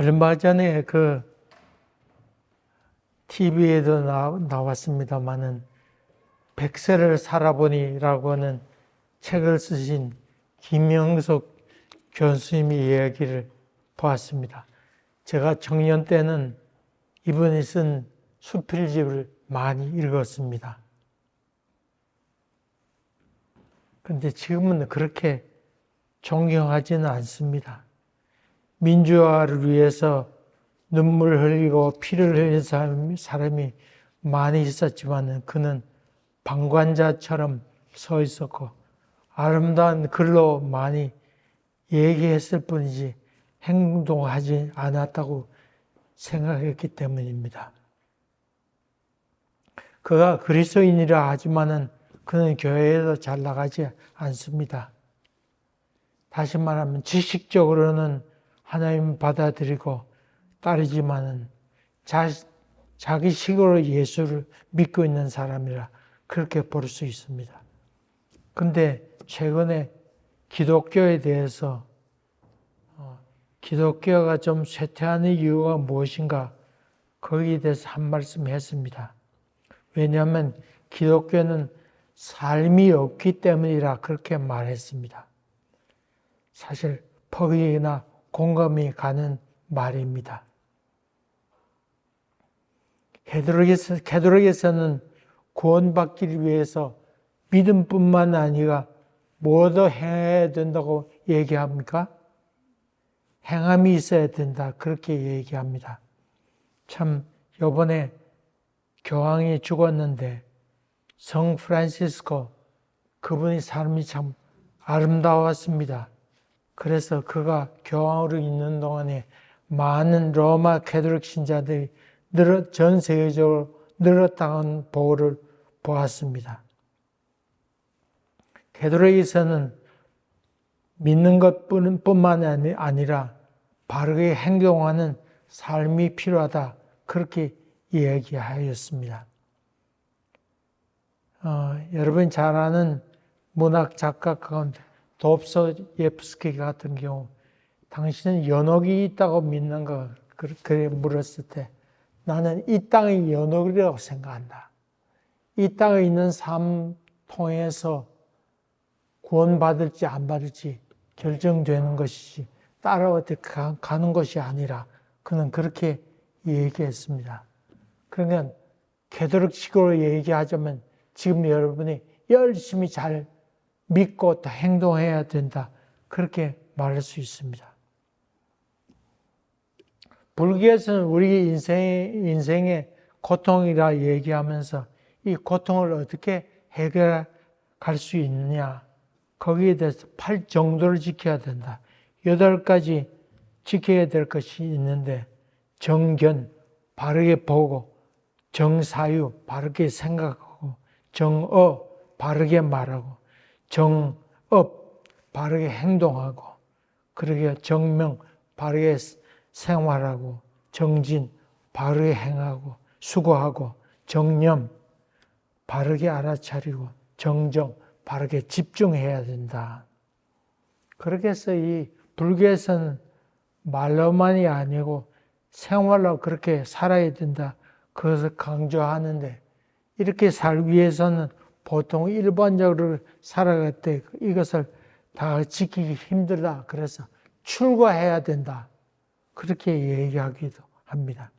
얼마 전에 그 TV에도 나, 나왔습니다만은 백세를 살아보니라고 하는 책을 쓰신 김영석 교수님의 이야기를 보았습니다. 제가 청년 때는 이분이 쓴 수필집을 많이 읽었습니다. 그런데 지금은 그렇게 존경하지는 않습니다. 민주화를 위해서 눈물 흘리고 피를 흘린 사람이, 사람이 많이 있었지만 그는 방관자처럼 서 있었고 아름다운 글로 많이 얘기했을 뿐이지 행동하지 않았다고 생각했기 때문입니다. 그가 그리스도인이라 하지만은 그는 교회에도 잘 나가지 않습니다. 다시 말하면 지식적으로는 하나님 받아들이고 따르지만은 자, 자기 식으로 예수를 믿고 있는 사람이라 그렇게 볼 수 있습니다. 근데 최근에 기독교에 대해서 어, 기독교가 좀 쇠퇴하는 이유가 무엇인가 거기에 대해서 한 말씀 했습니다. 왜냐하면 기독교는 삶이 없기 때문이라 그렇게 말했습니다. 사실 퍽이나 공감이 가는 말입니다. 게드록에서, 게드록에서는 구원받기 위해서 믿음뿐만 아니라 뭐도 해야 된다고 얘기합니까? 행함이 있어야 된다. 그렇게 얘기합니다. 참, 요번에 교황이 죽었는데 성 프란시스코 그분이 삶이 참 아름다웠습니다. 그래서 그가 교황으로 있는 동안에 많은 로마 캐톨릭 신자들이 늘어, 전 세계적으로 늘었다는 보고를 보았습니다. 캐톨릭에서는 믿는 것뿐만 아니라 바르게 행동하는 삶이 필요하다. 그렇게 이야기하였습니다. 어, 여러분 잘 아는 문학 작가 가운데 돕소 예프스키 같은 경우 당신은 연옥이 있다고 믿는가 그렇게 물었을 때 나는 이 땅의 연옥이라고 생각한다. 이 땅에 있는 삶 통해서 구원받을지 안 받을지 결정되는 것이지 따라와 가는 것이 아니라 그는 그렇게 얘기했습니다. 그러면 개도록식으로 얘기하자면 지금 여러분이 열심히 잘 믿고 또 행동해야 된다. 그렇게 말할 수 있습니다. 불교에서는 우리 인생의, 인생의 고통이라 얘기하면서 이 고통을 어떻게 해결할 수 있느냐. 거기에 대해서 팔 정도를 지켜야 된다. 여덟 가지 지켜야 될 것이 있는데 정견, 바르게 보고 정사유, 바르게 생각하고 정어, 바르게 말하고 정업, 바르게 행동하고 그러게 정명, 바르게 생활하고 정진, 바르게 행하고 수고하고 정념, 바르게 알아차리고 정정, 바르게 집중해야 된다. 그렇게 해서 이 불교에서는 말로만이 아니고 생활로 그렇게 살아야 된다. 그것을 강조하는데 이렇게 살기 위해서는 보통 일반적으로 살아갈 때 이것을 다 지키기 힘들다. 그래서 출가해야 된다. 그렇게 얘기하기도 합니다.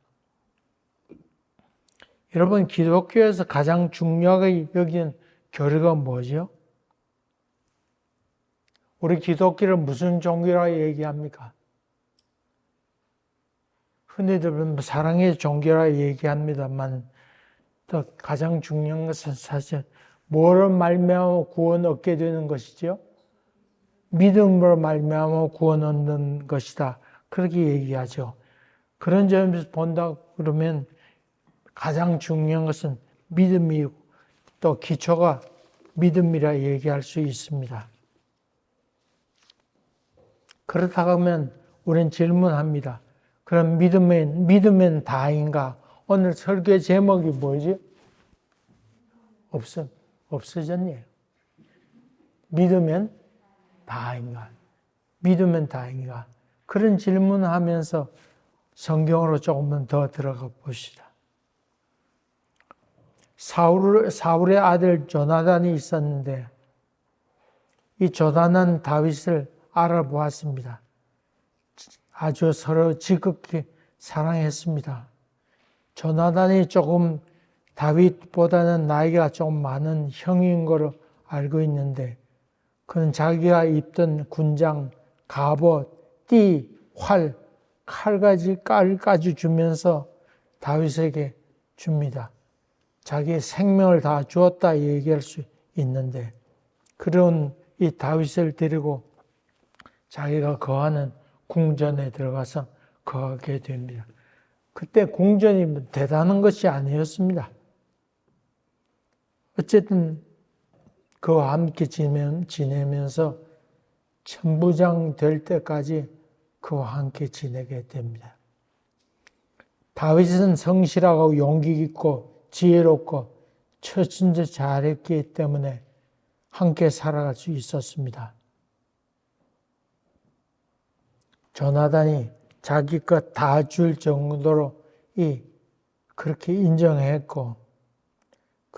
여러분, 기독교에서 가장 중요하게 여기는 교리가 뭐죠? 우리 기독교를 무슨 종교라 얘기합니까? 흔히들 사랑의 종교라 얘기합니다만 또 가장 중요한 것은 사실 뭐를 말미암아 구원 얻게 되는 것이죠? 믿음으로 말미암아 구원 얻는 것이다. 그렇게 얘기하죠. 그런 점에서 본다 그러면 가장 중요한 것은 믿음이고 또 기초가 믿음이라 얘기할 수 있습니다. 그렇다고 하면 우리는 질문합니다. 그럼 믿으면, 믿으면 다인가? 오늘 설교 제목이 뭐지? 없어, 없어졌네요. 믿으면 다인가? 믿으면 다인가? 그런 질문을 하면서 성경으로 조금만 더 들어가 봅시다. 사울, 사울의 아들 조나단이 있었는데 이 조나단 다윗을 알아보았습니다. 아주 서로 지극히 사랑했습니다. 조나단이 조금 다윗보다는 나이가 좀 많은 형인 거로 알고 있는데 그는 자기가 입던 군장, 갑옷, 띠, 활, 칼까지 깔까지 주면서 다윗에게 줍니다. 자기의 생명을 다 주었다 얘기할 수 있는데 그런 이 다윗을 데리고 자기가 거하는 궁전에 들어가서 거하게 됩니다. 그때 궁전이 대단한 것이 아니었습니다. 어쨌든 그와 함께 지내면서 천부장 될 때까지 그와 함께 지내게 됩니다. 다윗은 성실하고 용기 있고 지혜롭고 처신자 잘했기 때문에 함께 살아갈 수 있었습니다. 조나단이 자기 것 다 줄 정도로 이 그렇게 인정했고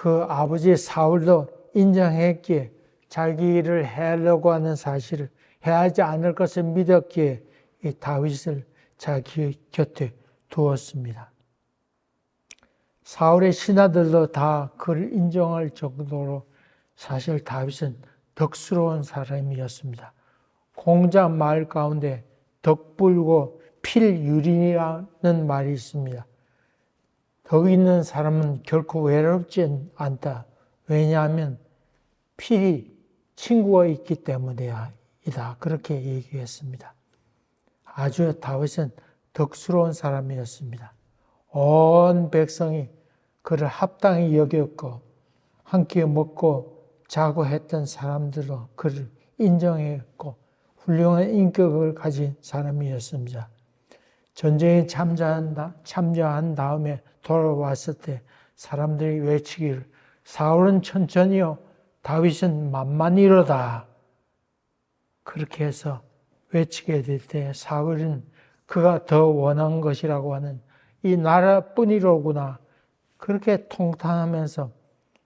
그 아버지 사울도 인정했기에 자기를 해하려고 하는 사실을 해하지 않을 것을 믿었기에 이 다윗을 자기 곁에 두었습니다. 사울의 신하들도 다 그를 인정할 정도로 사실 다윗은 덕스러운 사람이었습니다. 공자 말 가운데 덕불고 필유린이라는 말이 있습니다. 덕 있는 사람은 결코 외롭지 않다. 왜냐하면 필이 친구가 있기 때문이다. 그렇게 얘기했습니다. 아주 다윗은 덕스러운 사람이었습니다. 온 백성이 그를 합당히 여겼고 함께 먹고 자고 했던 사람들로 그를 인정했고 훌륭한 인격을 가진 사람이었습니다. 전쟁에 참여한, 참여한 다음에 돌아왔을 때 사람들이 외치기를 사울은 천천히요 다윗은 만만이로다 그렇게 해서 외치게 될 때 사울은 그가 더 원한 것이라고 하는 이 나라뿐이로구나 그렇게 통탄하면서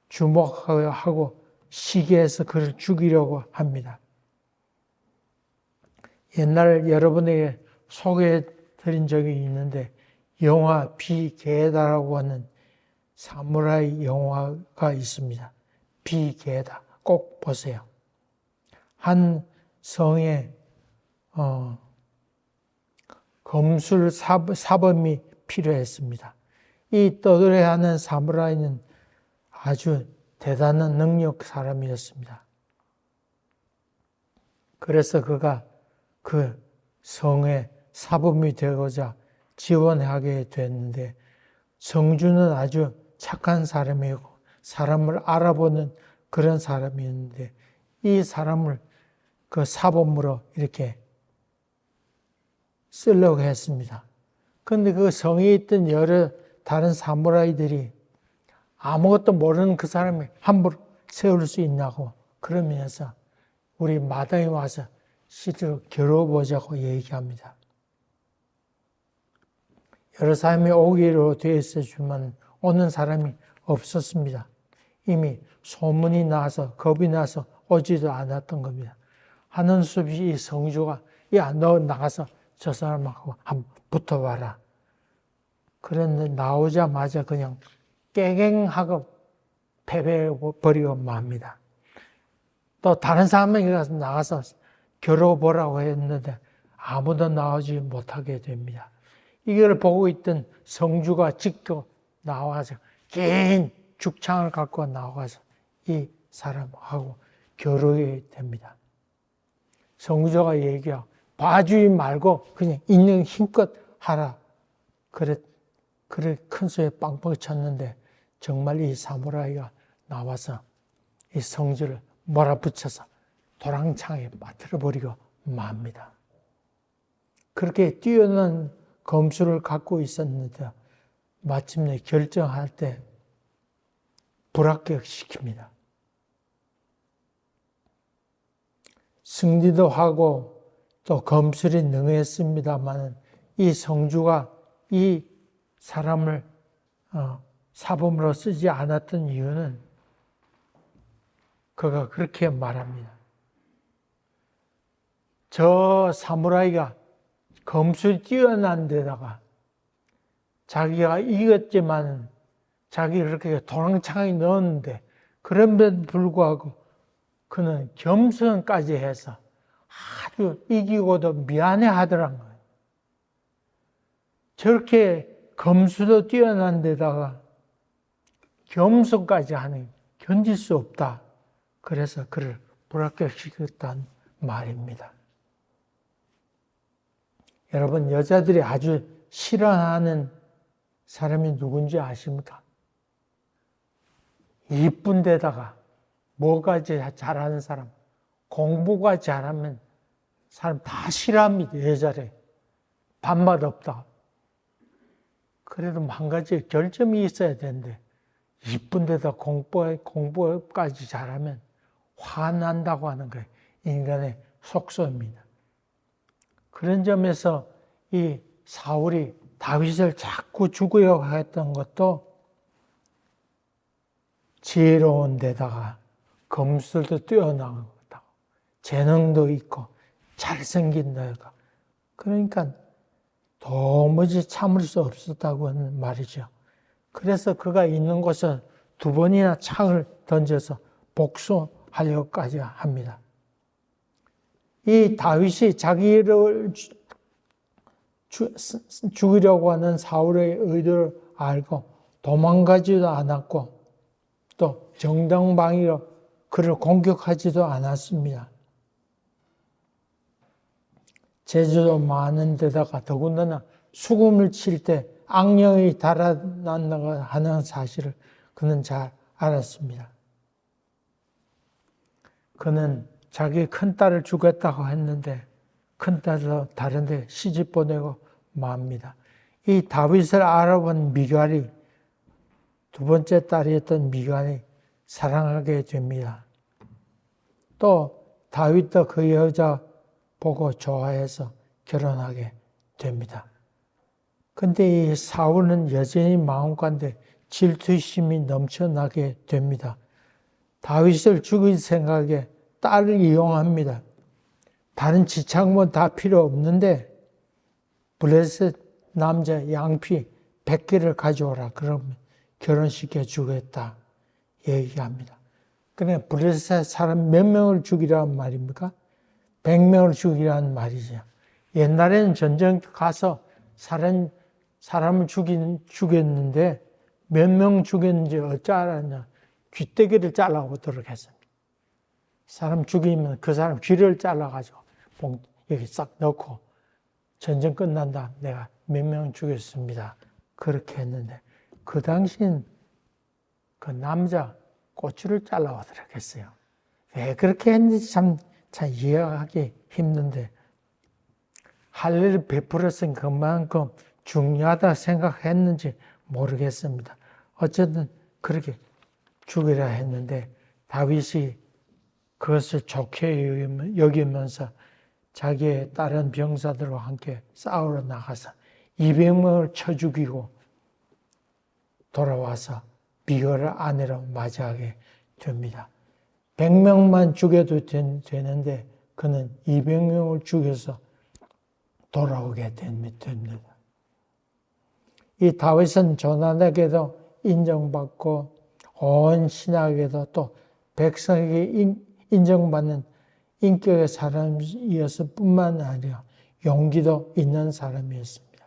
주목하고 시기해서 그를 죽이려고 합니다. 옛날 여러분에게 소개해 드린 적이 있는데 영화 비게다라고 하는 사무라이 영화가 있습니다. 비게다 꼭 보세요. 한 성에 어, 검술 사범이 필요했습니다. 이 떠들어하는 사무라이는 아주 대단한 능력 사람이었습니다. 그래서 그가 그 성에 사범이 되고자 지원하게 됐는데 성주는 아주 착한 사람이고 사람을 알아보는 그런 사람이었는데 이 사람을 그 사범으로 이렇게 쓰려고 했습니다. 그런데 그 성에 있던 여러 다른 사무라이들이 아무것도 모르는 그 사람이 함부로 세울 수 있냐고 그러면서 우리 마당에 와서 실제로 겨뤄보자고 얘기합니다. 여러 사람이 오기로 되어 있었지만 오는 사람이 없었습니다. 이미 소문이 나서 겁이 나서 오지도 않았던 겁니다. 하는 수없이 이 성주가 야너 나가서 저 사람하고 한번 붙어봐라. 그런데 나오자마자 그냥 깨갱하고 패배해버리고 맙니다. 또 다른 사람에게 가서 나가서 겨뤄보라고 했는데 아무도 나오지 못하게 됩니다. 이걸 보고 있던 성주가 직접 나와서 긴 죽창을 갖고 나와서 이 사람하고 겨루게 됩니다. 성주가 얘기하고 봐주지 말고 그냥 있는 힘껏 하라. 그래, 그래 큰 소리에 빵빵 쳤는데 정말 이 사무라이가 나와서 이 성주를 몰아붙여서 도랑창에 빠뜨려 버리고 맙니다. 그렇게 뛰어난 검수를 갖고 있었는데 마침내 결정할 때 불합격시킵니다. 승리도 하고 또 검술이 능했습니다만 이 성주가 이 사람을 어, 사범으로 쓰지 않았던 이유는 그가 그렇게 말합니다. 저 사무라이가 검술이 뛰어난 데다가 자기가 이겼지만 자기를 그렇게 도랑창에 넣었는데 그런데도 불구하고 그는 겸손까지 해서 아주 이기고도 미안해 하더란 거예요. 저렇게 검수도 뛰어난 데다가 겸손까지 하는 견딜 수 없다. 그래서 그를 불합격시켰다는 말입니다. 여러분, 여자들이 아주 싫어하는 사람이 누군지 아십니까? 이쁜 데다가 뭐가지 잘하는 사람, 공부가 잘하면 사람 다 싫어합니다, 여자를. 반맛 없다. 그래도 한 가지 결점이 있어야 되는데, 이쁜 데다 공부, 공부까지 잘하면 화난다고 하는 거예요. 인간의 속소입니다. 그런 점에서 이 사울이 다윗을 자꾸 죽으려고 했던 것도 지혜로운 데다가 검술도 뛰어나고 재능도 있고 잘생긴 데가 그러니까 도무지 참을 수 없었다고 하는 말이죠. 그래서 그가 있는 곳에 두 번이나 창을 던져서 복수하려고까지 합니다. 이 다윗이 자기를 죽이려고 하는 사울의 의도를 알고 도망가지도 않았고 또 정당방위로 그를 공격하지도 않았습니다. 제주도 많은 데다가 더군다나 수금을 칠 때 악령이 달아난다고 하는 사실을 그는 잘 알았습니다. 그는 자기 큰딸을 죽였다고 했는데 큰딸도 다른 데 시집 보내고 맙니다. 이 다윗을 알아본 미갈이 두 번째 딸이었던 미갈이 사랑하게 됩니다. 또 다윗도 그 여자 보고 좋아해서 결혼하게 됩니다. 근데 이 사울은 여전히 마음가운데 질투심이 넘쳐나게 됩니다. 다윗을 죽일 생각에 딸을 이용합니다. 다른 지창문 다 필요 없는데 블레셋 남자 양피 100개를 가져오라. 그러면 결혼시켜 주겠다. 얘기합니다. 그래 블레셋 사람 몇 명을 죽이라는 말입니까? 100명을 죽이라는 말이죠. 옛날에는 전쟁 가서 사람, 사람을 죽인, 죽였는데 몇 명 죽였는지 어찌 알았냐. 귀때기를 잘라오도록 했습니다. 사람 죽이면 그 사람 귀를 잘라가지고 여기 싹 넣고 전쟁 끝난다. 내가 몇 명 죽였습니다. 그렇게 했는데 그 당시엔 그 남자 고추를 잘라오도록 했어요. 왜 그렇게 했는지 참, 참 이해하기 힘든데 할례를 베풀었은 그만큼 중요하다 생각했는지 모르겠습니다. 어쨌든 그렇게 죽이라 했는데 다윗이 그것을 좋게 여기면서 자기의 다른 병사들과 함께 싸우러 나가서 200명을 쳐 죽이고 돌아와서 비거를 아내로 맞이하게 됩니다. 100명만 죽여도 되는데 그는 200명을 죽여서 돌아오게 됩니다. 이 다윗은 조난에게도 인정받고 온 신학에도 또 백성에게 인 정받는 인격의 사람이었을 뿐만 아니라 용기도 있는 사람이었습니다.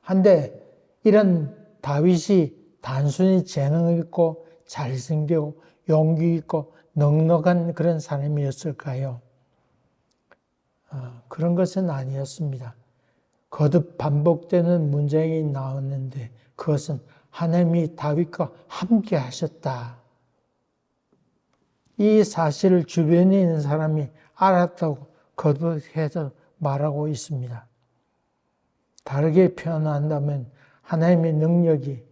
한데 이런 다윗이 단순히 재능 있고 잘생기고 용기 있고 넉넉한 그런 사람이었을까요? 어, 그런 것은 아니었습니다. 거듭 반복되는 문장이 나왔는데 그것은 하나님이 다윗과 함께 하셨다. 이 사실을 주변에 있는 사람이 알았다고 거듭해서 말하고 있습니다. 다르게 표현한다면 하나님의 능력이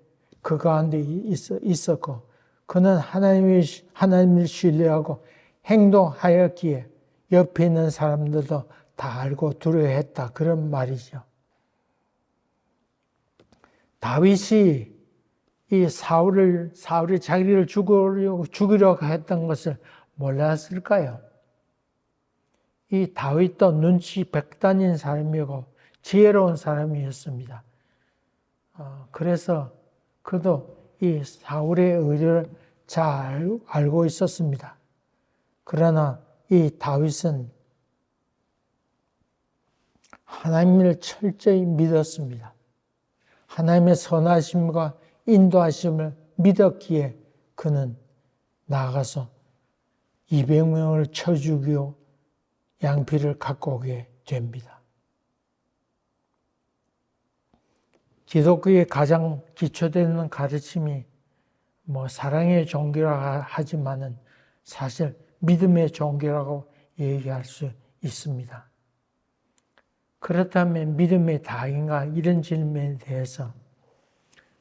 그 가운데 있었고 그는 하나님을, 하나님을 신뢰하고 행동하였기에 옆에 있는 사람들도 다 알고 두려워했다. 그런 말이죠. 다윗이 이 사울을 사울이 자기를 죽으려고 죽이려고 했던 것을 몰랐을까요? 이 다윗도 눈치 백단인 사람이고 지혜로운 사람이었습니다. 어, 그래서 그도 이 사울의 의를 잘 알고 있었습니다. 그러나 이 다윗은 하나님을 철저히 믿었습니다. 하나님의 선하심과 인도하심을 믿었기에 그는 나아가서 200명을 쳐 죽이고 양피를 갖고 오게 됩니다. 기독교의 가장 기초되는 가르침이 뭐 사랑의 종교라 하지만은 사실 믿음의 종교라고 얘기할 수 있습니다. 그렇다면 믿음의 다인가 이런 질문에 대해서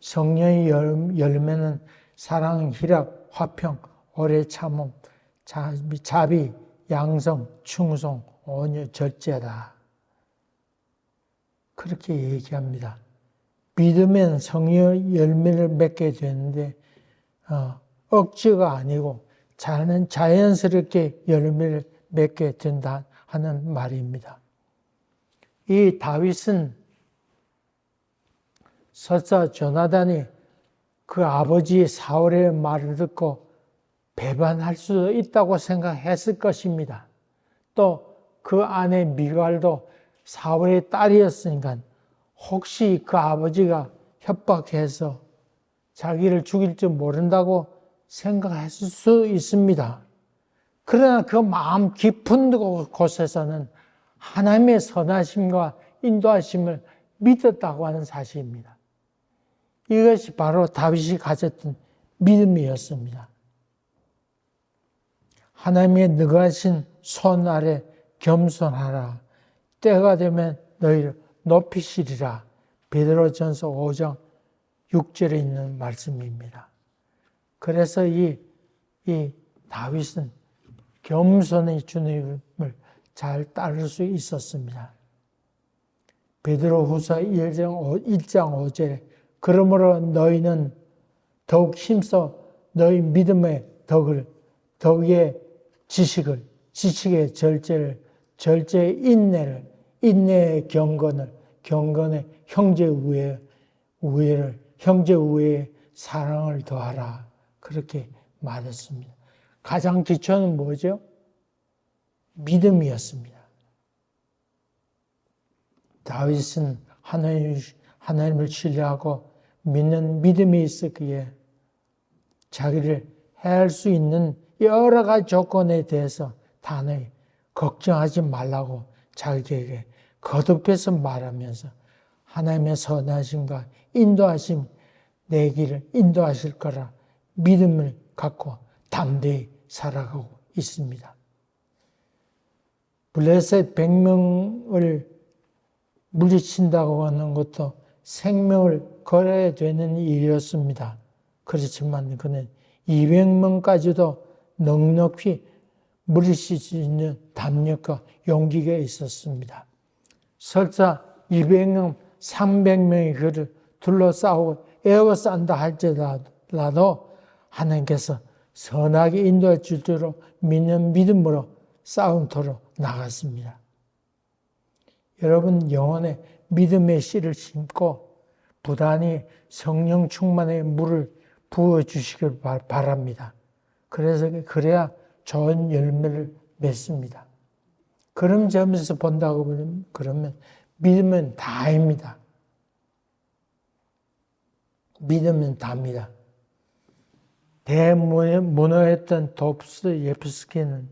성령의 열매는 사랑, 희락, 화평, 오래 참음, 자비, 양성, 충성, 온유, 절제다. 그렇게 얘기합니다. 믿으면 성령 열매를 맺게 되는데 어, 억지가 아니고 자는 자연스럽게 열매를 맺게 된다 하는 말입니다. 이 다윗은 설사 조나단이 그 아버지 사울의 말을 듣고 배반할 수도 있다고 생각했을 것입니다. 또 그 아내 미갈도 사울의 딸이었으니까 혹시 그 아버지가 협박해서 자기를 죽일 줄 모른다고 생각했을 수 있습니다. 그러나 그 마음 깊은 곳에서는 하나님의 선하심과 인도하심을 믿었다고 하는 사실입니다. 이것이 바로 다윗이 가졌던 믿음이었습니다. 하나님의 능하신 손 아래 겸손하라. 때가 되면 너희를 높이시리라. 베드로전서 5장 6절에 있는 말씀입니다. 그래서 이, 이 다윗은 겸손히 주님을 잘 따를 수 있었습니다. 베드로 후서 1장, 1장 5절에 그러므로 너희는 더욱 힘써 너희 믿음의 덕을, 덕의 지식을, 지식의 절제를, 절제의 인내를, 인내의 경건을, 경건의 형제 우애, 우애를, 형제 우애의 사랑을 더하라. 그렇게 말했습니다. 가장 기초는 뭐죠? 믿음이었습니다. 다윗은 하나님, 하나님을 신뢰하고 믿는 믿음이 있었기에 자기를 해할 수 있는 여러 가지 조건에 대해서 단호히 걱정하지 말라고 자기에게 거듭해서 말하면서 하나님의 선하심과 인도하심 내 길을 인도하실 거라 믿음을 갖고 담대히 살아가고 있습니다. 블레셋 100명을 물리친다고 하는 것도 생명을 걸어야 되는 일이었습니다. 그렇지만 그는 200명까지도 넉넉히 물리칠 수 있는 담력과 용기가 있었습니다. 설사 200명, 300명이 그를 둘러싸고 에워싼다 할지라도 하나님께서 선하게 인도해 줄줄 믿는 믿음으로 싸움터로 나갔습니다. 여러분 영혼에 믿음의 씨를 심고 부단히 성령 충만의 물을 부어 주시길 바랍니다. 그래서 그래야 좋은 열매를 맺습니다. 그런 점에서 본다고 그러면 믿으면 다입니다. 믿으면 답니다. 대문어했던 돕스 예프스키는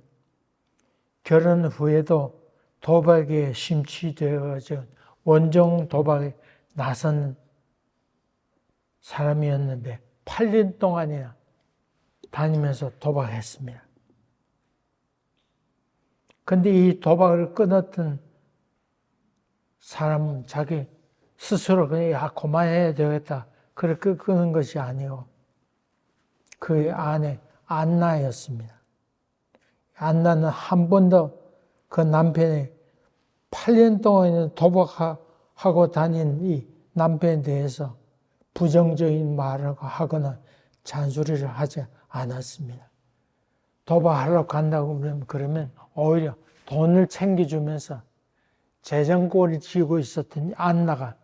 결혼 후에도 도박에 심취되어가지고 원정 도박에 나선 사람이었는데 8년 동안이나 다니면서 도박했습니다. 근데 이 도박을 끊었던 사람은 자기 스스로 그냥 야, 그만해야 되겠다. 그렇게 끊은 것이 아니고 그 아내 안나였습니다. 안나는 한 번도 그 남편이 8년 동안 도박하고 다닌 이 남편에 대해서 부정적인 말을 하거나 잔소리를 하지 않았습니다. 도박하러 간다고 그러면, 오히려 돈을 챙겨주면서 재정골을 쥐고 있었던 안나가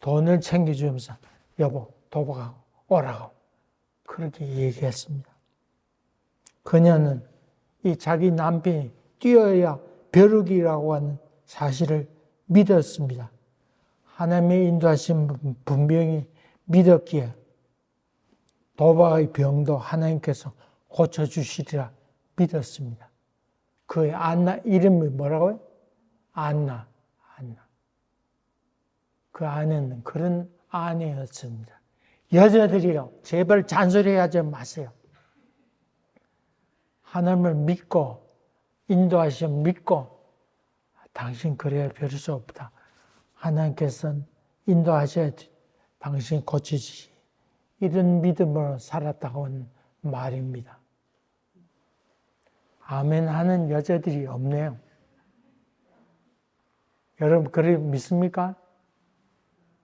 돈을 챙겨주면서 여보 도박하고 오라고 그렇게 얘기했습니다. 그녀는 이 자기 남편이 뛰어야 벼룩이라고 하는 사실을 믿었습니다. 하나님의 인도하신 분명히 믿었기에 도박의 병도 하나님께서 고쳐주시리라 믿었습니다. 그의 안나 이름이 뭐라고요? 안나, 안나. 그 아내는 그런 아내였습니다. 여자들이요, 제발 잔소리하지 마세요. 하나님을 믿고 인도하시면 믿고 당신 그래야 별 수 없다. 하나님께서는 인도하셔야 당신 고치시 이런 믿음으로 살았다고 하는 말입니다. 아멘 하는 여자들이 없네요. 여러분, 그렇게 믿습니까?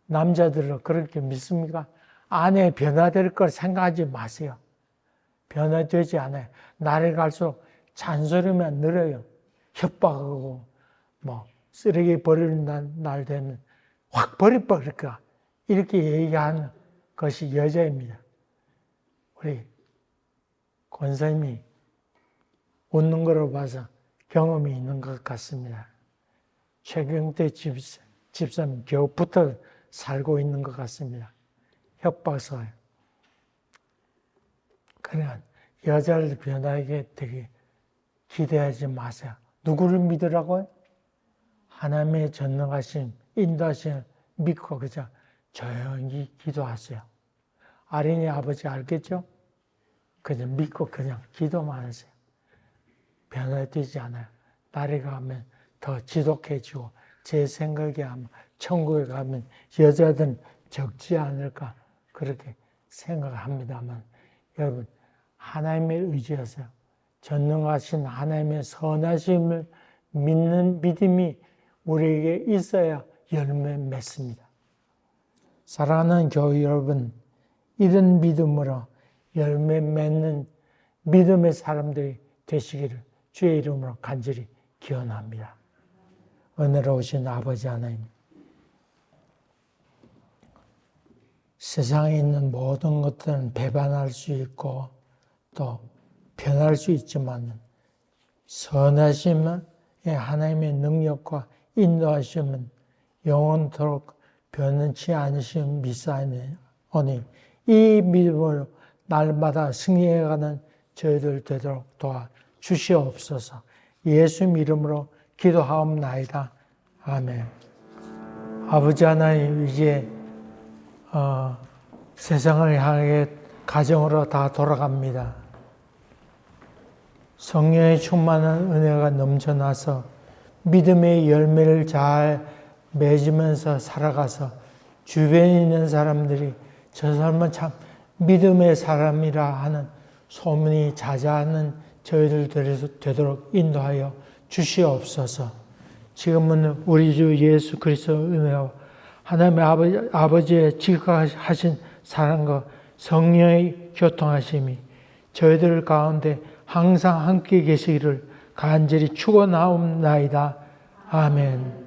남자들은 그렇게 믿습니까? 아내 변화될 걸 생각하지 마세요. 변화되지 않아요. 날이 갈수록 잔소리만 늘어요. 협박하고, 뭐, 쓰레기 버리는 날, 날 되면 확 버려버릴까. 이렇게 얘기하는 것이 여자입니다. 우리 권사님이 웃는 거로 봐서 경험이 있는 것 같습니다. 최경태 집사, 집사님 겨우 붙어 살고 있는 것 같습니다. 협박서. 그래, 여자를 변하게 되게 기대하지 마세요. 누구를 믿으라고요? 하나님의 전능하심, 인도하심 믿고 그저 조용히 기도하세요. 아린이 아버지 알겠죠? 그냥 믿고 그냥 기도만 하세요. 변화되지 않아요. 날이 가면 더 지독해지고 제 생각에 아마 천국에 가면 여자들은 적지 않을까 그렇게 생각합니다만 여러분 하나님의 의지하세요. 전능하신 하나님의 선하심을 믿는 믿음이 우리에게 있어야 열매 맺습니다. 사랑하는 교회 여러분, 이런 믿음으로 열매 맺는 믿음의 사람들이 되시기를 주의 이름으로 간절히 기원합니다. 은혜로우신 아버지 하나님, 세상에 있는 모든 것들은 배반할 수 있고 또 변할 수 있지만 선하심의 하나님의 능력과 인도하심은 영원토록 변치 않으신 미사이니 이 믿음으로 날마다 승리해가는 저희들 되도록 도와 주시옵소서. 예수 이름으로 기도하옵나이다. 아멘. 아버지 하나님 이제 어, 세상을 향해 가정으로 다 돌아갑니다. 성령의 충만한 은혜가 넘쳐나서 믿음의 열매를 잘 맺으면서 살아가서 주변에 있는 사람들이 저 사람은 참 믿음의 사람이라 하는 소문이 자자하는 저희들 되도록 인도하여 주시옵소서. 지금은 우리 주 예수 그리스도 은혜와 하나님의 아버지, 아버지의 지극하신 사랑과 성령의 교통하심이 저희들 가운데 항상 함께 계시기를 간절히 축원하옵나이다. 아멘.